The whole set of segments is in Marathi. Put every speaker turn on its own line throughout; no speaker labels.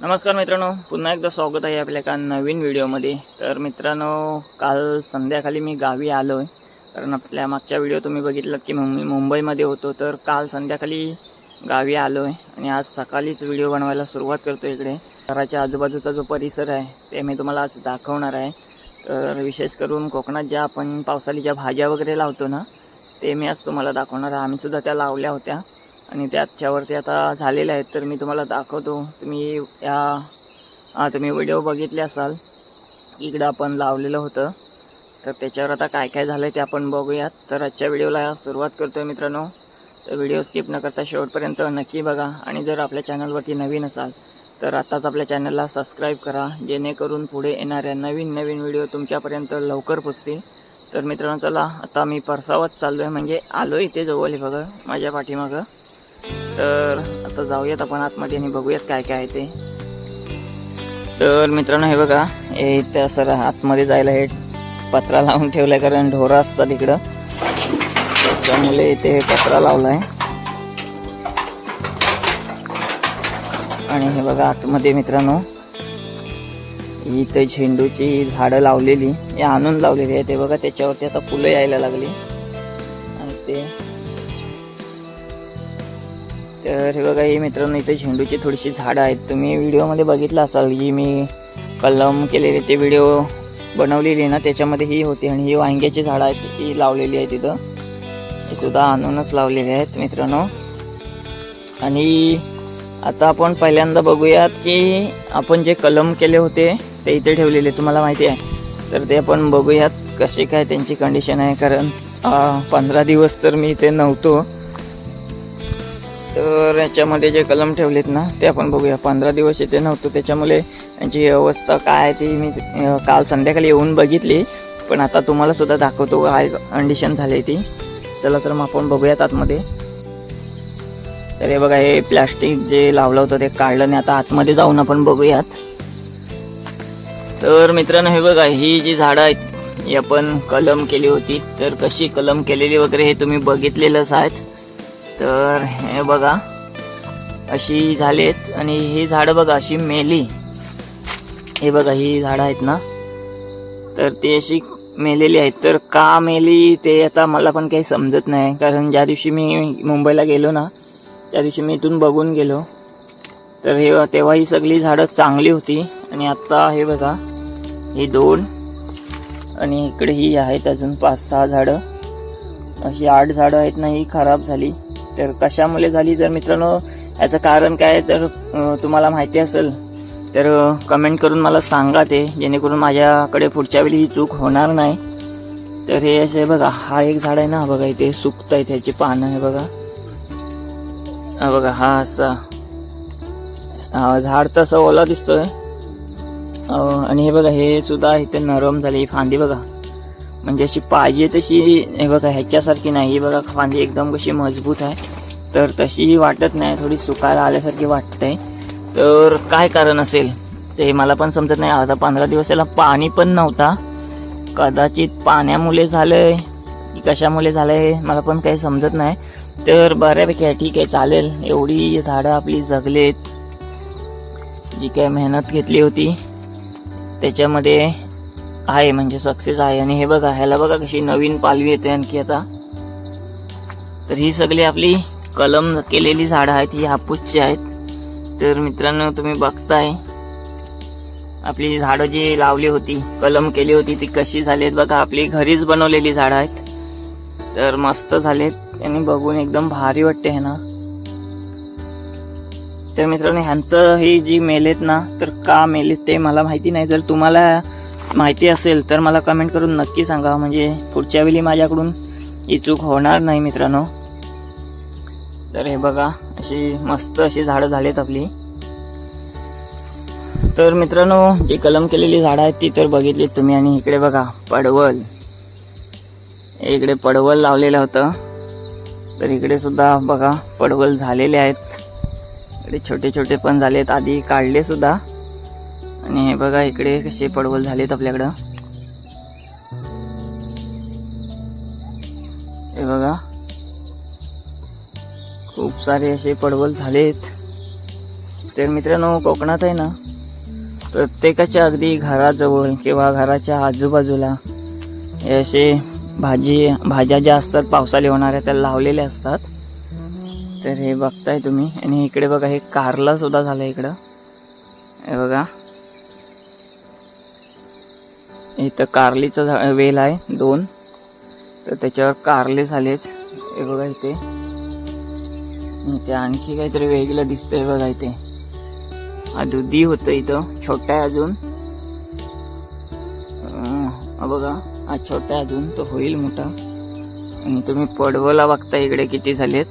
नमस्कार मित्रांनो पुन्हा एकदा स्वागत आहे आपल्या एका नवीन व्हिडिओमध्ये. तर मित्रांनो काल संध्याकाळी मी गावी आलो आहे कारण आपल्या मागच्या व्हिडिओ तुम्ही बघितलात की मी मुंबईमध्ये होतो. तर काल संध्याकाळी गावी आलो आहे आणि आज सकाळीच व्हिडिओ बनवायला सुरुवात करतो इकडे. घराच्या आजूबाजूचा जो परिसर आहे ते मी तुम्हाला आज दाखवणार आहे. तर विशेष करून कोकणात ज्या आपण पावसाळी ज्या भाज्या वगैरे लावतो ना ते मी आज तुम्हाला दाखवणार आहे. आम्हीसुद्धा त्या लावल्या होत्या. आणि त्याच्यावरती आता झालेले आहेत तर मी तुम्हाला दाखवतो. तुम्ही या हा, तुम्ही व्हिडिओ बघितले असाल इकडं आपण लावलेलं होतं. तर त्याच्यावर आता काय काय झालं ते आपण बघूयात. तर आजच्या व्हिडिओला सुरुवात करतोय मित्रांनो. तर व्हिडिओ स्किप न करता शेवटपर्यंत नक्की बघा. आणि जर आपल्या चॅनलवरती नवीन असाल तर आत्ताच आपल्या चॅनलला सबस्क्राईब करा जेणेकरून पुढे येणाऱ्या नवीन नवीन व्हिडिओ तुमच्यापर्यंत लवकर पोचतील. तर मित्रांनो चला आता मी परसावत चाललो आहे म्हणजे आलो इथे जवळ आहे बघा माझ्या पाठीमागं. तर आता जाऊयात आपण आतमध्ये आणि बघूयात काय काय आहे ते. तर मित्रांनो हे बघा हे इथे सर आतमध्ये जायला हे पत्रा लावून ठेवलाय कारण ढोरं असतात इकडं. त्यामुळे इथे हे पत्रा लावलाय. आणि हे बघा आतमध्ये मित्रांनो इथे झेंडूची झाडं लावलेली हे आणून लावलेली आहे ते बघा त्याच्यावरती आता फुलं यायला लागली. आणि ते तर हे बघा हे मित्रांनो इथे झेंडूची थोडीशी झाडं आहेत. तुम्ही व्हिडिओमध्ये बघितलं असाल जी मी कलम केलेली ते व्हिडिओ बनवलेली ना त्याच्यामध्ये ही होती आणि ही वांग्याची झाडं आहेत ही लावलेली आहे तिथं. ही सुद्धा आणूनच लावलेली आहेत मित्रांनो. आणि आता आपण पहिल्यांदा बघूयात की आपण जे कलम केले होते ते इथे ठेवलेले तुम्हाला माहिती आहे. तर ते आपण बघूयात कसे काय त्यांची कंडिशन आहे कारण पंधरा दिवस तर मी इथे नव्हतो. तर याच्यामध्ये जे कलम ठेवलेत ना ते आपण बघूया. पंधरा दिवस येते नव्हतो त्याच्यामुळे यांची अवस्था काय आहे ती मी काल संध्याकाळी येऊन बघितली. पण आता तुम्हाला सुद्धा दाखवतो काय कंडिशन झाली ती. चला तर मग आपण बघूयात आतमध्ये. तर हे बघा हे प्लास्टिक जे लावलं होतं ते काढलं आणि आता आतमध्ये जाऊन आपण बघूयात. तर मित्रांनो हे बघा ही जी झाडं आहेत ही आपण कलम केली होती. तर कशी कलम केलेली वगैरे हे तुम्ही बघितलेलंच आहेत. तर हे बघा अशी झालेत आणि ही झाडं बघा अशी मेली. हे बघा ही झाडं आहेत ना. तर ती अशी मेलेली आहेत. तर का मेली ते आता मला पण काही समजत नाही. कारण ज्या दिवशी मी मुंबईला गेलो ना त्या दिवशी मी इथून बघून गेलो. तर हे तेव्हा ही सगळी झाडं चांगली होती. आणि आत्ता हे बघा ही दोन. आणि इकडे ही आहेत अजून पाच सहा झाडं. अशी आठ झाडं आहेत ना ही खराब झाली. तर कशामुळे झाली? जर मित्रांनो याचं कारण काय तर तुम्हाला माहिती असेल तर कमेंट करून मला सांगा ते जेणेकरून माझ्याकडे पुढच्या वेळी ही चूक होणार नाही. तर हे असे बघा हा एक झाड आहे ना बघा इथे सुकत आहे त्याची पानं आहे बघा. बघा हा असा हा झाड तसं ओला दिसतोय. आणि हे बघा हे सुद्धा इथे नरम झाली ही फांदी बघा. म्हणजे अशी पाहिजे तशी हे बघा ह्याच्यासारखी नाही ही बघा फांदी एकदम कशी मजबूत आहे. तर तशी वाटत नाही थोडी सुकायला आल्यासारखी वाटते. तर काय कारण असेल? ते मला पण समजत नाही. आता पंधरा दिवस याला पाणी पण नव्हता. कदाचित पाण्यामुळे झालंय. की कशामुळे झालंय मला पण काही समजत नाही. तर बऱ्यापैकी आहे ठीक आहे चालेल. एवढी झाडं आपली जगलेत. जी काय मेहनत घेतली होती त्याच्यामध्ये आहे म्हणजे सक्सेस आहे. आणि हे बघा ह्याला बघा कशी नवीन पालवी येते आणखी आता. तर ही सगळी आपली कलम केलेली झाडं आहेत ही हापूसची आहेत. तर मित्रांनो तुम्ही बघताय. आपली झाडं जी लावली होती कलम केली होती ती कशी झाली आहेत बघा. आपली घरीच बनवलेली झाडं आहेत. तर मस्त झालेत. आणि बघून एकदम भारी वाटते हे ना. तर मित्रांनो ह्यांचं ही जी मेलेत ना तर का मेलेत ते मला माहिती नाही. जर तुम्हाला माहिती असेल तर मला कमेंट करून नक्की सांगा. म्हणजे पुढच्या वेळी माझ्याकडून ही चूक होणार नाही मित्रांनो. तर हे बघा अशी मस्त अशी झाडं झालीत आपली. तर मित्रांनो जी कलम केलेली झाडं आहेत ती तर बघितलीत तुम्ही. आणि इकडे बघा पडवल. इकडे पडवल लावलेलं होतं. तर इकडे सुद्धा बघा पडवल झालेले आहेत. इकडे छोटे छोटे पण झालेत. आधी काढले सुद्धा. आणि हे बघा इकडे कसे पडवल झालेत आपल्याकडं. हे बघा. सारे असे पडवल झालेत. तर मित्रांनो कोकणात आहे ना प्रत्येकाच्या अगदी घराजवळ किंवा घराच्या आजूबाजूला हे असे भाजी भाज्या ज्या असतात पावसाळी होणाऱ्या त्या लावलेल्या असतात. तर हे बघताय तुम्ही. आणि इकडे बघा हे कारला सुद्धा झालं इकडं. हे बघा. इथं कारलीचं झा वेल आहे दोन. तर त्याच्यावर कारले झालेच हे बघा इथे. इथे आणखी काहीतरी वेगळं दिसतंय बघा इथे. हा दुधी होतं इथं छोटा आहे अजून. बघा हा छोटा आहे अजून तो होईल मोठा. आणि तुम्ही पडवला बघता इकडे किती झालेत.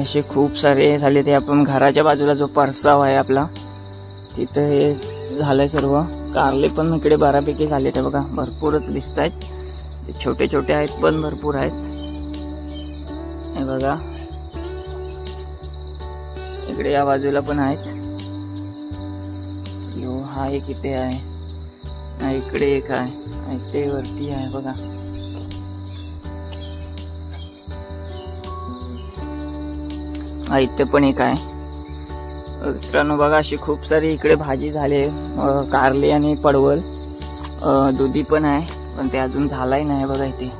असे खूप सारे झाले ते आपण घराच्या बाजूला जो परसाव आहे आपला तिथं हे झालंय सर्व. कारले पण इकडे बऱ्यापैकी झाले ते बघा भरपूरच दिसत आहेत छोटे छोटे आहेत पण भरपूर आहेत. बघा. इकडे या बाजूला पण आहेत. यो हा एक इथे आहे. इकडे एक आहे. इथे वरती आहे बघा. हा इथे पण एक आहे. मित्रांनो बघा अशी खूप सारी इकडे भाजी झाली. आहे. कारली आणि पडवल. दुधी पण आहे पण ते अजून झालाही नाही बघा इथे.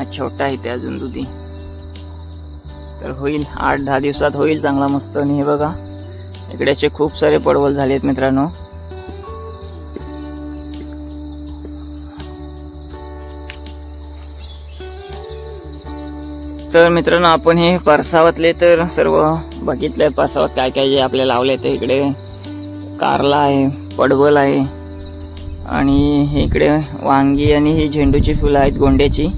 हा छोटा आहे ते अजून दुधी तर होईल आठ दहा दिवसात होईल चांगला मस्त. आणि हे बघा इकडे असे खूप सारे पडवल झाले आहेत मित्रांनो. तर मित्रांनो आपण हे परसावातले तर सर्व बघितले परसावात काय काय जे आपले लावले ते इकडे कारला आहे पडवल आहे. आणि इकडे वांगी आणि ही झेंडूची फुलं आहेत गोंड्याची.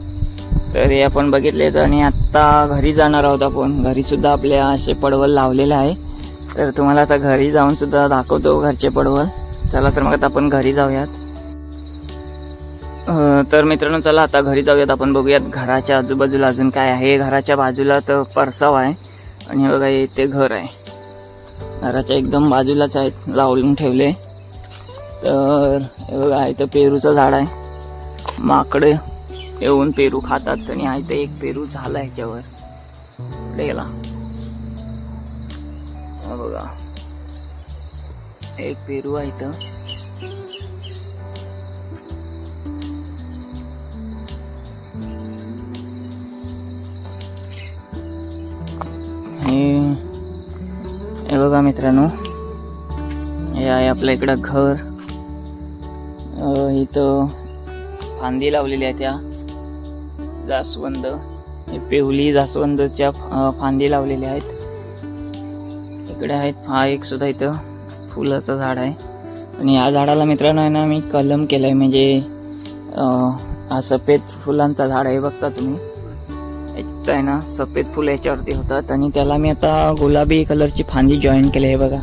तर हे आपण बघितलेच आणि आत्ता घरी जाणार आहोत आपण. घरीसुद्धा आपल्या असे पडवल लावलेलं आहे. तर तुम्हाला आता घरी जाऊन सुद्धा दाखवतो घरचे पडवल. चला तर मग आता आपण घरी जाऊयात. तर मित्रांनो चला आता घरी जाऊयात. आपण बघूयात घराच्या आजूबाजूला अजून काय आहे. घराच्या बाजूला तर परसाव आहे. आणि हे बघा इथे घर आहे. घराच्या एकदम बाजूलाच आहेत लावून ठेवले. तर हे बघा इथं पेरूचं झाड आहे. माकडे. येऊन पेरू खातात आणि आहे तर एक पेरू झाला ह्याच्यावर. गेला. बघा. एक पेरू आहे तर हे बघा मित्रांनो हे आहे आपल्या इकडं घर. इथं फांदी लावलेली आहे त्या. जास्वंद हे पेवली जास्वंदच्या फांदी लावलेल्या आहेत. इकडे आहेत हा एक सुद्धा इथं फुलाचं झाड आहे. आणि या झाडाला मित्रांनो आहे ना मी कलम केलाय. म्हणजे हा सफेद फुलांचा झाड आहे बघता तुम्ही. इथं आहे ना सफेद फुलं याच्यावरती होतात. आणि त्याला मी आता गुलाबी कलरची फांदी जॉईन केली आहे बघा.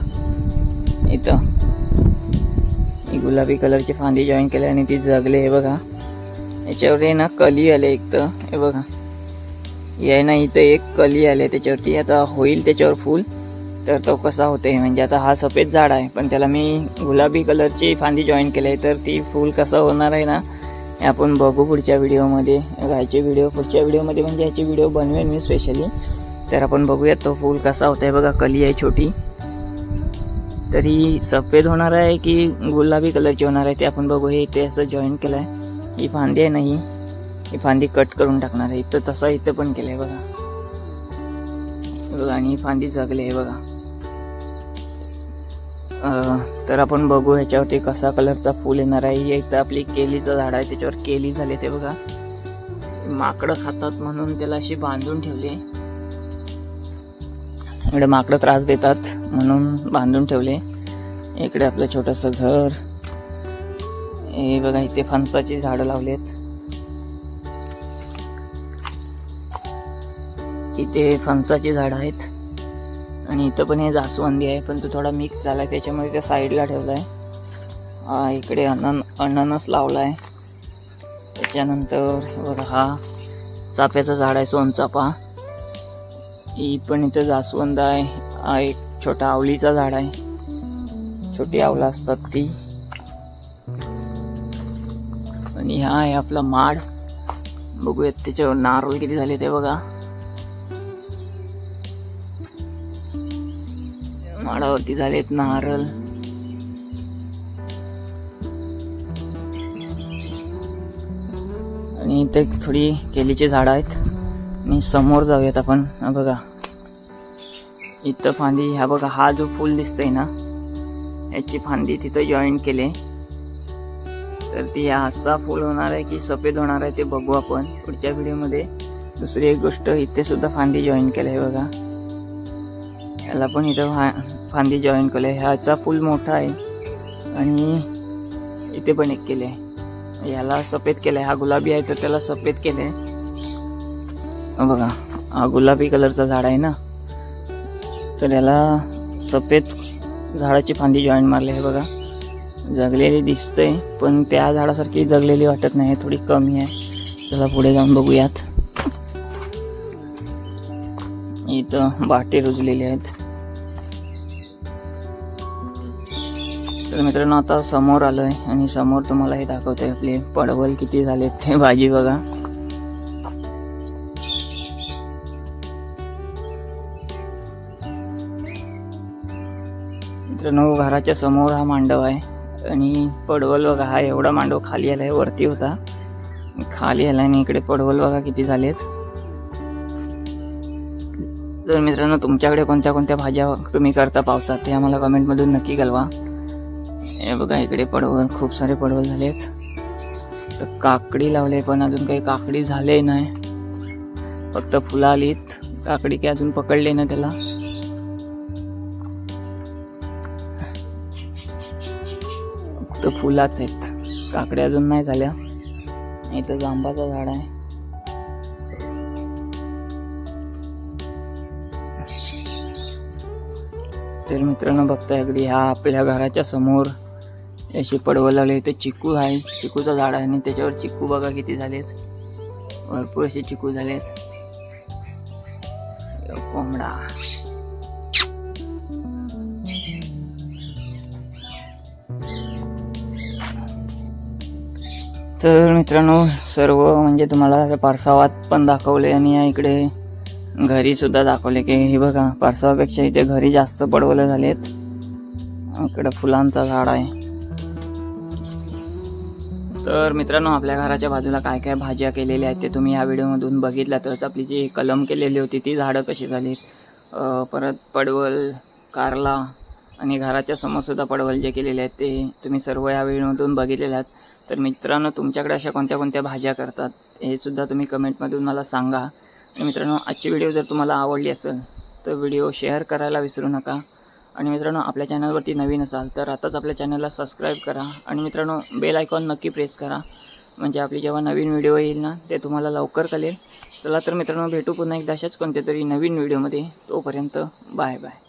इथं. गुलाबी कलरची फांदी जॉईन केली आणि ती जगले आहे बघा. याच्यावर आहे ना कली आले एक तर. हे बघा. हे ना इथं एक कली आले त्याच्यावरती. आता होईल त्याच्यावर फूल. तर तो कसा होते म्हणजे आता हा सफेद झाड आहे पण त्याला मी गुलाबी कलरची फांदी जॉईन केली आहे तर ती फूल कसं होणार आहे ना हे आपण बघू पुढच्या व्हिडिओमध्ये. ह्याचे व्हिडिओ पुढच्या व्हिडिओमध्ये म्हणजे ह्याचे व्हिडिओ बनवेन मी स्पेशली तर आपण बघूयात तो फूल कसा होता आहे बघा कली आहे छोटी. तरी सफेद होणार आहे की गुलाबी कलरची होणार आहे ते आपण बघू हे इथे असं जॉईन केलं आहे ही फांदी आहे ना ही? ही फांदी कट करून टाकणार आहे. इथं तसा इथं पण केलं आहे बघा. बघा आणि ही फांदी जगली आहे बघा. तर आपण बघू ह्याच्यावरती कसा कलरचा फूल येणार आहे. ही इथं आपली केलीचं झाड आहे त्याच्यावर केली झाले ते बघा. माकडं खातात म्हणून त्याला अशी बांधून ठेवले. इकडे माकडं त्रास देतात म्हणून बांधून ठेवले. इकडे आपलं छोटंसं घर. हे बघा इथे फणसाची झाडं लावलेत. इथे फणसाची झाडं आहेत. आणि इथं पण हे जास्वंदी आहे पण तो थोडा मिक्स झाला आहे त्याच्यामुळे त्या साईडला ठेवला आहे हा इकडे अनन अननस लावला आहे त्याच्यानंतर बघा हा चाफ्याचं झाड आहे सोनचाफा ही पण इथं जास्वंद आहे. हा एक छोटा आवलीचा झाड आहे. छोटी आवला असतात ती. आणि हा आहे आपला माड. बघूयात त्याच्यावर नारळ किती झाले ते बघा. माडावरती झालेत नारळ. आणि इथे थोडी केलीची झाडं आहेत. आणि समोर जाऊयात आपण. बघा. इथं फांदी ह्या बघा हा जो फूल दिसतोय ना याची फांदी तिथं जॉईन केले. तर ती असा फूल होणार आहे की सफेद होणार आहे ते बघू आपण. पुढच्या व्हिडिओमध्ये दुसरी एक गोष्ट इथे सुद्धा फांदी जॉईन केली आहे बघा. याला पण इथं फा- फांदी जॉईन केलं आहे. ह्याचा फूल मोठा आहे आणि इथे पण एक केले आहे. याला सफेद केलं आहे हा गुलाबी आहे तर त्याला सफेद केलं आहे बघा हा गुलाबी कलरचा झाड आहे ना. तर याला सफेद झाडाची फांदी जॉईन मारली आहे बघा. जगलेली दिसतंय पण त्या झाडासारखी जगलेली वाटत नाही थोडी कमी आहे. चला पुढे जाऊन बघूयात. इथं बाटे रुजलेले आहेत. तर मित्रांनो आता समोर आलोय आणि समोर तुम्हाला हे दाखवते आपले पडवल किती झालेत ते भाजी बघा. मित्रांनो घराच्या समोर हा मांडव आहे. आणि पडवल बघा हा एवढा मांडव खाली आलाय वरती होता. खाली आलाय आणि इकडे पडवल बघा किती झालेत. तर मित्रांनो तुमच्याकडे कोणत्या कोणत्या भाज्या तुम्ही करता पावसात ते आम्हाला कमेंटमधून नक्की कळवा. हे बघा इकडे पडवल खूप सारे पडवल झालेत. तर काकडी लावले पण अजून काही काकडी झाले नाही. फक्त फुलं आलीत. काकडी काही अजून पकडले ना त्याला. फक्त फुलाच आहेत. काकड्या अजून नाही झाल्या. इथं जांबाचं झाड आहे. तर मित्रांनो बघताय अगदी ह्या आपल्या घराच्या समोर अशी पडवं लागले इथे चिकू आहे. चिकूचं झाड आहे आणि त्याच्यावर चिकू बघा किती झालेत. भरपूर असे चिकू झालेत. कोंबडा. तर मित्रांनो सर्व म्हणजे तुम्हाला पारसावात पण दाखवले आणि या इकडे घरीसुद्धा दाखवले की हे बघा पारसावापेक्षा इथे घरी जास्त पडवले झालेत. इकडं फुलांचा झाड आहे. तर मित्रांनो आपल्या घराच्या बाजूला काय काय भाज्या केलेल्या आहेत ते तुम्ही या व्हिडिओमधून बघितल्यातच आपली जी कलम केलेली होती ती झाडं कशी झाली? परत पडवल कारला आणि घराच्या समोरसुद्धा पडवल जे केलेले आहेत ते तुम्ही सर्व या व्हिडिओमधून बघितलेले आहेत. तर मित्रांनो तुमच्याकडे अशा कोणत्या कोणत्या भाज्या करतात हे सुद्धा तुम्ही कमेंटमधून मला सांगा. आणि मित्रांनो आजची व्हिडिओ जर तुम्हाला आवडली असेल तर व्हिडिओ शेअर करायला विसरू नका. आणि मित्रांनो आपल्या चॅनलवरती नवीन असाल तर आताच आपल्या चॅनलला सबस्क्राईब करा. आणि मित्रांनो बेल आयकॉन नक्की प्रेस करा. म्हणजे आपली जेव्हा नवीन व्हिडिओ येईल ना ते तुम्हाला लवकर कळेल. चला तर मित्रांनो भेटू पुन्हा एकदा अशाच कोणत्या तरी नवीन व्हिडिओमध्ये. तोपर्यंत बाय बाय.